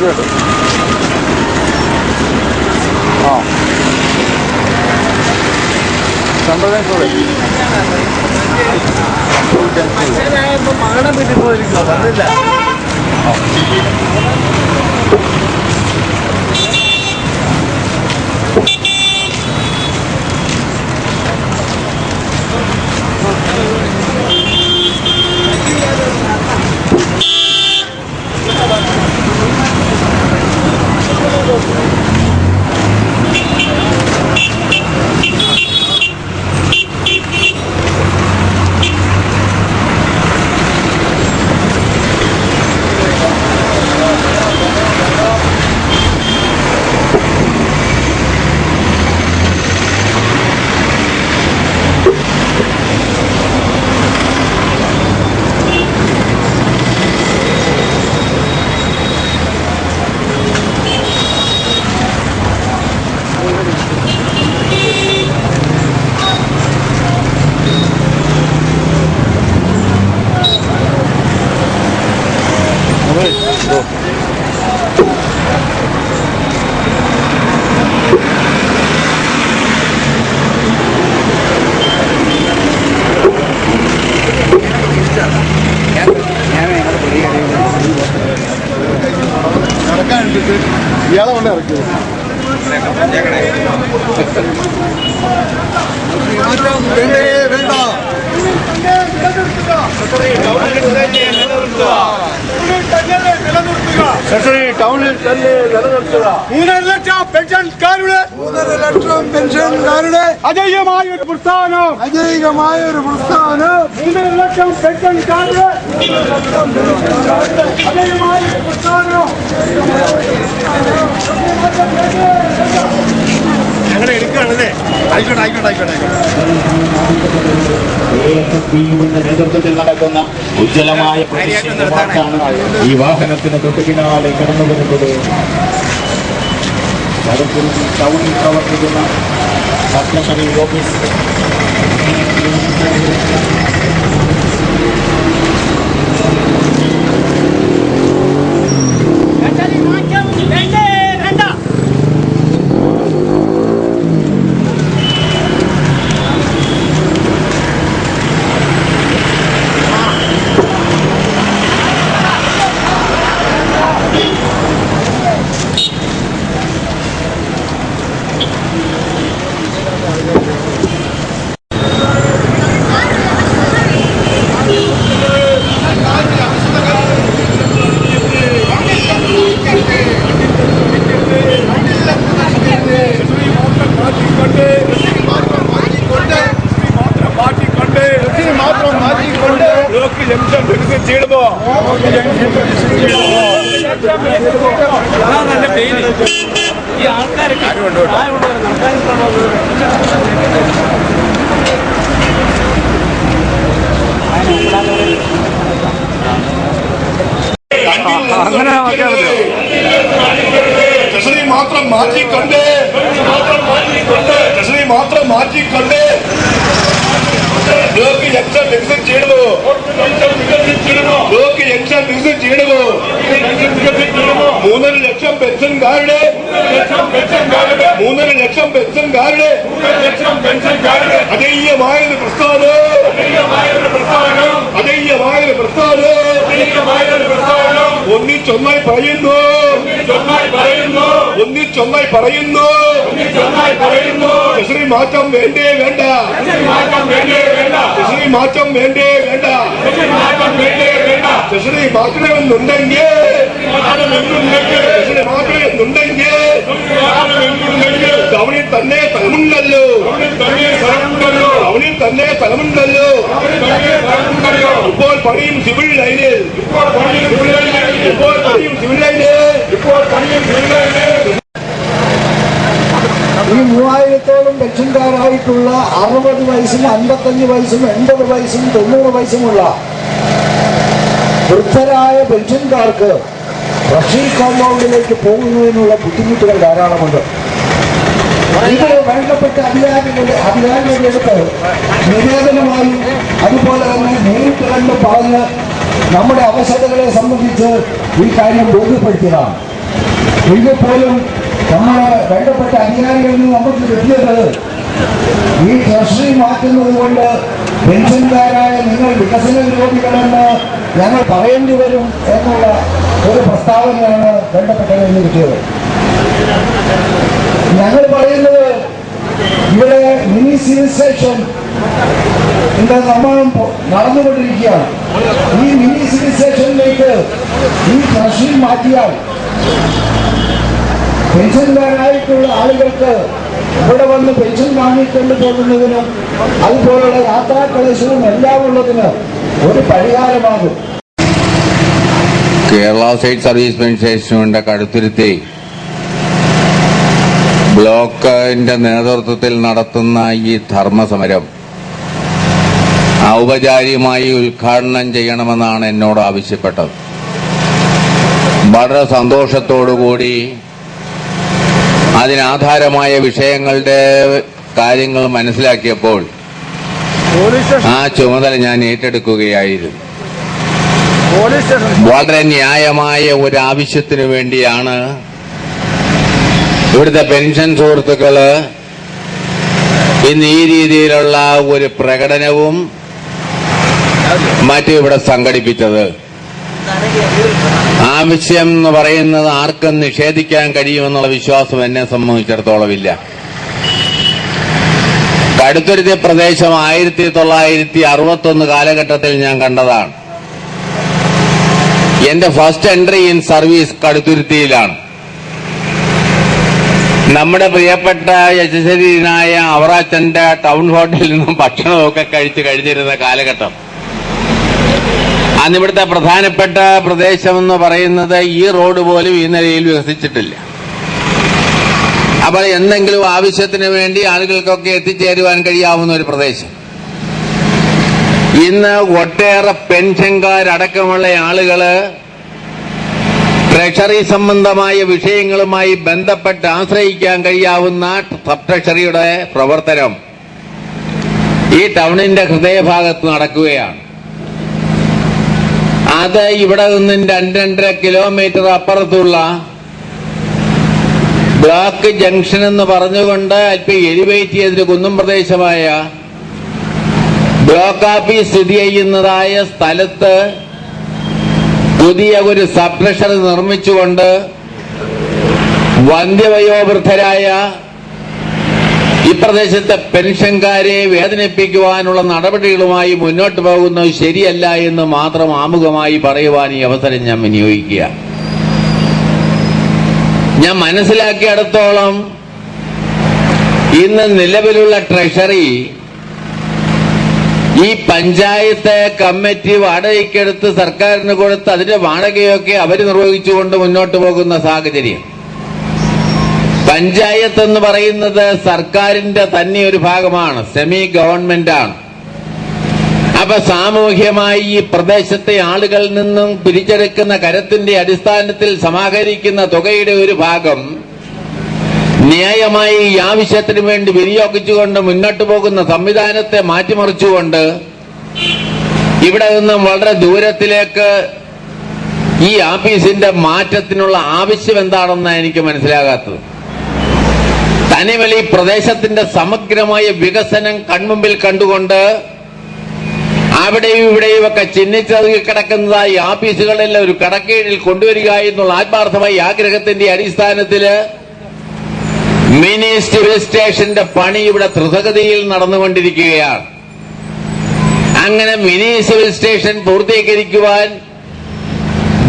വരുന്നുണ്ട് ആ. മകനെ വീട്ടിൽ പോയിരിക്കും വന്നില്ല ஏழை ஒன்று இருக்குது Thank. വേണ്ടേ വേണ്ട ടൗണിൽ തന്നെ നിലനിർത്തുക മൂന്നര ലക്ഷം പെൻഷൻകാരുടെ മൂന്നര ലക്ഷം പെൻഷൻകാരുടെ അജയ്യമായ ഒരു പ്രസ്ഥാനം അജൈകമായ ഒരു പ്രസ്ഥാനം മൂന്നര ലക്ഷം പെൻഷൻകാരുടെ അജയ്യമായ ഒരു പ്രസ്ഥാനം ഞങ്ങളെ എടുക്കുകയാണല്ലേ ആയിക്കോട്ടെ ആയിക്കോട്ടെ ആയിക്കോട്ടെ ആയിക്കോട്ടെ AFP-യുടെ നേതൃത്വത്തിൽ നടക്കുന്ന ഉജ്ജ്വലമായ പ്രതിഷേധ മാർച്ചാണ് ഈ വാഹനത്തിന് തൊട്ടുപിന്നാലെ കടന്നു വരുന്നത്. ടൗണിൽ പ്രവർത്തിക്കുന്ന പച്ചക്കറി ഓഫീസ്. ആൾക്കാരൊക്കെ അങ്ങനെ രസനി മാത്രം മാറ്റിക്കൊണ്ടേ രസനി മാത്രം മാറ്റിക്കൊണ്ടേ നിങ്ങൾക്ക് എത്ര വികസനം ചെയ്യണമോ ജംഗ്ഷൻ വികസനം ചെയ്യണമോ മൂന്നര ലക്ഷം പെൻഷൻകാരുടെ മൂന്നര ലക്ഷം പെൻഷൻകാരുടെ അജയ്യമായൊരു പ്രസ്ഥാനം. അജയ്യമായൊരു പ്രസ്ഥാനം. ഒന്നിച്ചൊന്നായി പറയുന്നു. ഒന്നിച്ചൊന്നായി പറയുന്നു. ശ്രീ മാറ്റം വേണ്ടേ വേണ്ട. ശ്രീ മാറ്റം വേണ്ടേ വേണ്ട. ശ്രീ മാറ്റണമെന്നുണ്ടെങ്കിൽ ശ്രീ മാറ്റണമെന്നുണ്ടെങ്കിൽ അവനിൽ തന്നെ സ്ഥലമുണ്ടല്ലോ ടൗണിൽ തന്നെ സ്ഥലമുണ്ടല്ലോ ഇപ്പോൾ പണിയും സിവിൽ ലൈനിൽ. ഇപ്പോൾ പണിയും സിവിൽ ലൈനിൽ. ഈ മൂവായിരത്തോളം പെൻഷൻകാരായിട്ടുള്ള അറുപത് വയസ്സും അമ്പത്തഞ്ച് വയസ്സും എൺപത് വയസ്സും തൊണ്ണൂറ് വയസ്സുമുള്ള വൃദ്ധരായ പെൻഷൻകാർക്ക് റഷ്യൻ കോമ്പൗണ്ടിലേക്ക് പോകുന്നതിനുള്ള ബുദ്ധിമുട്ടുകൾ ധാരാളമുണ്ട്. ഇത് വേണ്ടപ്പെട്ട അധികാരികളുടെ അധികാരികളുടെ നിവേദനമായി അതുപോലെ തന്നെ നേരിട്ട് കണ്ട് പറഞ്ഞ് നമ്മുടെ അവശതകളെ സംബന്ധിച്ച് ഈ കാര്യം ബോധ്യപ്പെടുത്തിയതാണ്. എങ്കിൽ പോലും നമ്മൾ വേണ്ടപ്പെട്ട അധികാരികളിൽ നിന്ന് നമുക്ക് കിട്ടിയത് ഈ ട്രഷറി മാറ്റുന്നത് കൊണ്ട് പെൻഷൻകാരായ നിങ്ങൾ വികസന വിരോധികളെന്ന് ഞങ്ങൾ പറയേണ്ടി വരും എന്നുള്ള ഒരു പ്രസ്താവനയാണ് ബന്ധപ്പെട്ടത് നിന്ന് കിട്ടിയത്. ഞങ്ങൾ പറയുന്നത് ഇവിടെ മിനി സിവിൽ സ്റ്റേഷൻ ഇതിന്റെ നിർമ്മാണം നടന്നുകൊണ്ടിരിക്കുകയാണ്. ഈ മിനി സിവിൽ സ്റ്റേഷനിലേക്ക് ഈ ട്രഷറി മാറ്റിയാൽ പെൻഷൻകാരായിട്ടുള്ള ആളുകൾക്ക് ഇവിടെ വന്ന് പെൻഷൻ വാങ്ങിക്കൊണ്ട് പോകുന്നതിനും അതുപോലുള്ള യാത്രാക്ലേശവും എല്ലാം ഉള്ളതിന് ഒരു പരിഹാരമാകും. കേരള സ്റ്റേറ്റ് സർവീസ് പെൻഷേഷനുണ്ട് കടുത്തുരുത്തി ബ്ലോക്കിന്റെ നേതൃത്വത്തിൽ നടത്തുന്ന ഈ ധർമ്മസമരം ഔപചാരികമായി ഉദ്ഘാടനം ചെയ്യണമെന്നാണ് എന്നോട് ആവശ്യപ്പെട്ടത്. വളരെ സന്തോഷത്തോടുകൂടി അതിനാധാരമായ വിഷയങ്ങളുടെ കാര്യങ്ങൾ മനസ്സിലാക്കിയപ്പോൾ ആ ചുമതല ഞാൻ ഏറ്റെടുക്കുകയായിരുന്നു. വളരെ ന്യായമായ ഒരു ആവശ്യത്തിന് വേണ്ടിയാണ് ഇവിടുത്തെ പെൻഷൻ സുഹൃത്തുക്കൾ ഇന്ന് ഈ രീതിയിലുള്ള ഒരു പ്രകടനവും മറ്റും ഇവിടെ സംഘടിപ്പിച്ചത്. ആവശ്യം എന്ന് പറയുന്നത് ആർക്കും നിഷേധിക്കാൻ കഴിയുമെന്നുള്ള വിശ്വാസം എന്നെ സംബന്ധിച്ചിടത്തോളം ഇല്ല. കടുത്തുരുത്തി പ്രദേശം ആയിരത്തി തൊള്ളായിരത്തി അറുപത്തൊന്ന് കാലഘട്ടത്തിൽ ഞാൻ കണ്ടതാണ്. എന്റെ ഫസ്റ്റ് എൻട്രി ഇൻ സർവീസ് കടുത്തുരുത്തിയിലാണ്. നമ്മുടെ പ്രിയപ്പെട്ട യശസ്വരീനായ അവറാച്ചന്റെ ടൗൺ ഹോട്ടലിൽ നിന്നും ഭക്ഷണമൊക്കെ കഴിച്ച് കഴിഞ്ഞിരുന്ന കാലഘട്ടം. അന്ന് ഇവിടുത്തെ പ്രധാനപ്പെട്ട പ്രദേശം എന്ന് പറയുന്നത് ഈ റോഡ് പോലും ഈ നിലയിൽ വികസിച്ചിട്ടില്ല. അപ്പോൾ എന്തെങ്കിലും ആവശ്യത്തിന് വേണ്ടി ആളുകൾക്കൊക്കെ എത്തിച്ചേരുവാൻ കഴിയാവുന്ന ഒരു പ്രദേശം. ഇന്ന് ഒട്ടേറെ പെൻഷൻകാരടക്കമുള്ള ആളുകൾ ട്രഷറി സംബന്ധമായ വിഷയങ്ങളുമായി ബന്ധപ്പെട്ട് ആശ്രയിക്കാൻ കഴിയാവുന്ന സബ് ട്രഷറിയുടെ പ്രവർത്തനം ഈ ടൗണിന്റെ ഹൃദയഭാഗത്ത് നടക്കുകയാണ്. അത് ഇവിടെ നിന്നും രണ്ട് രണ്ടര കിലോമീറ്റർ അപ്പുറത്തുള്ള ബ്ലോക്ക് ജംഗ്ഷൻ എന്ന് പറഞ്ഞുകൊണ്ട് അല്പം എലിവേറ്റ് ചെയ്തൊരു കുന്നും പ്രദേശമായ ബ്ലോക്ക് ഓഫീസ് സ്ഥിതി ചെയ്യുന്നതായ സ്ഥലത്ത് പുതിയ ഒരു സബ് നിർമ്മിച്ചുകൊണ്ട് വന്ധ്യവയോവൃദ്ധരായ ഈ പ്രദേശത്തെ പെൻഷൻകാരെ വേദനിപ്പിക്കുവാനുള്ള നടപടികളുമായി മുന്നോട്ട് പോകുന്നത് ശരിയല്ല എന്ന് മാത്രം ആമുഖമായി പറയുവാൻ ഈ അവസരം ഞാൻ വിനിയോഗിക്കുക. ഞാൻ മനസ്സിലാക്കിയിടത്തോളം ഇന്ന് നിലവിലുള്ള ട്രഷറി ഈ പഞ്ചായത്ത് കമ്മിറ്റി വാടകയ്ക്കെടുത്ത് സർക്കാരിന് കൊടുത്ത് അതിന്റെ വാടകയൊക്കെ അവർ നിർവഹിച്ചുകൊണ്ട് മുന്നോട്ട് പോകുന്ന സാഹചര്യം. പഞ്ചായത്ത് എന്ന് പറയുന്നത് സർക്കാരിന്റെ തന്നെ ഒരു ഭാഗമാണ് സെമി ഗവൺമെന്റ് ആണ്. അപ്പൊ സാമൂഹ്യമായി ഈ പ്രദേശത്തെ ആളുകളിൽ നിന്നും പിരിച്ചെടുക്കുന്ന കരത്തിന്റെ അടിസ്ഥാനത്തിൽ സമാഹരിക്കുന്ന തുകയുടെ ഒരു ഭാഗം ന്യായമായി ഈ ആവശ്യത്തിന് വേണ്ടി വിനിയോഗിച്ചുകൊണ്ട് മുന്നോട്ട് പോകുന്ന സംവിധാനത്തെ മാറ്റിമറിച്ചുകൊണ്ട് ഇവിടെ നിന്നും വളരെ ദൂരത്തിലേക്ക് ഈ ആഫീസിന്റെ മാറ്റത്തിനുള്ള ആവശ്യം എന്താണെന്നാണ് എനിക്ക് മനസ്സിലാകാത്തത്. തനിമല പ്രദേശത്തിന്റെ സമഗ്രമായ വികസനം കൺമുമ്പിൽ കണ്ടുകൊണ്ട് അവിടെയും ഇവിടെയും ഒക്കെ ചിഹ്നിച്ചതുകി കിടക്കുന്നതായി ആഫീസുകളെല്ലാം ഒരു കടക്കീഴിൽ കൊണ്ടുവരിക എന്നുള്ള ആത്മാർത്ഥമായി ആഗ്രഹത്തിന്റെ അടിസ്ഥാനത്തിൽ മിനി സിവിൽ സ്റ്റേഷന്റെ പണി ഇവിടെ ദ്രുതഗതിയിൽ നടന്നുകൊണ്ടിരിക്കുകയാണ്. അങ്ങനെ മിനി സിവിൽ സ്റ്റേഷൻ പൂർത്തീകരിക്കുവാൻ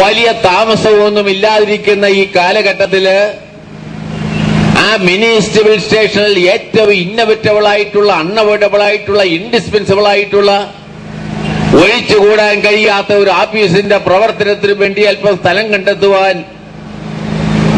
വലിയ താമസമൊന്നും ഇല്ലാതിരിക്കുന്ന ഈ കാലഘട്ടത്തിൽ ആ മിനി സിവിൽ സ്റ്റേഷനിൽ ഏറ്റവും ഇന്നോവേറ്റബിൾ ആയിട്ടുള്ള അൺഅവോയ്ഡബിൾ ആയിട്ടുള്ള ഇൻഡിസ്പെൻസിബിൾ ആയിട്ടുള്ള ഒഴിച്ചുകൂടാൻ കഴിയാത്ത ഒരു ഓഫീസിന്റെ പ്രവർത്തനത്തിനു വേണ്ടി അല്പം സ്ഥലം കണ്ടെത്തുവാൻ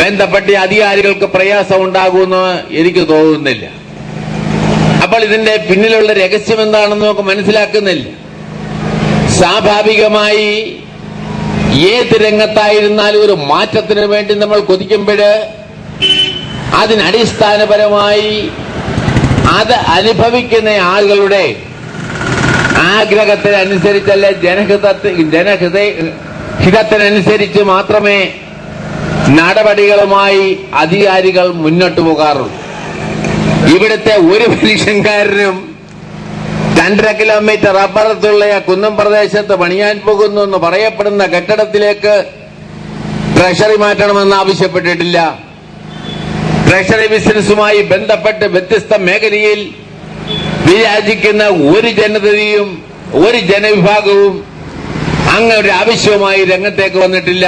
ബന്ധപ്പെട്ട അധികാരികൾക്ക് പ്രയാസം ഉണ്ടാകുമെന്ന് എനിക്ക് തോന്നുന്നില്ല. അപ്പോൾ ഇതിന്റെ പിന്നിലുള്ള രഹസ്യം എന്താണെന്ന് നമുക്ക് മനസ്സിലാക്കുന്നില്ല. സ്വാഭാവികമായി ഏത് രംഗത്തായിരുന്നാലും ഒരു മാറ്റത്തിന് വേണ്ടി നമ്മൾ കൊതിക്കുമ്പോൾ അതിനടിസ്ഥാനപരമായി അത് അനുഭവിക്കുന്ന ആളുകളുടെ ആഗ്രഹത്തിനനുസരിച്ചല്ല ജനഹിതത്തി ജനഹിത ഹിതത്തിനനുസരിച്ച് മാത്രമേ നടപടികളുമായി അധികാരികൾ മുന്നോട്ട് പോകാറുള്ളൂ. ഇവിടുത്തെ ഒരു മനുഷ്യൻകാരനും രണ്ടര കിലോമീറ്റർ അപ്പുറത്തുള്ള കുന്നം പ്രദേശത്ത് പണിയാൻ പോകുന്നു എന്ന് പറയപ്പെടുന്ന കെട്ടിടത്തിലേക്ക് ട്രഷറി മാറ്റണമെന്ന് ആവശ്യപ്പെട്ടിട്ടില്ല. ട്രഷറി ബിസിനസ്സുമായി ബന്ധപ്പെട്ട് വ്യത്യസ്ത മേഖലയിൽ വിരാജിക്കുന്ന ഒരു ജനതയും ഒരു ജനവിഭാഗവും അങ്ങൊരു ആവശ്യവുമായി രംഗത്തേക്ക് വന്നിട്ടില്ല.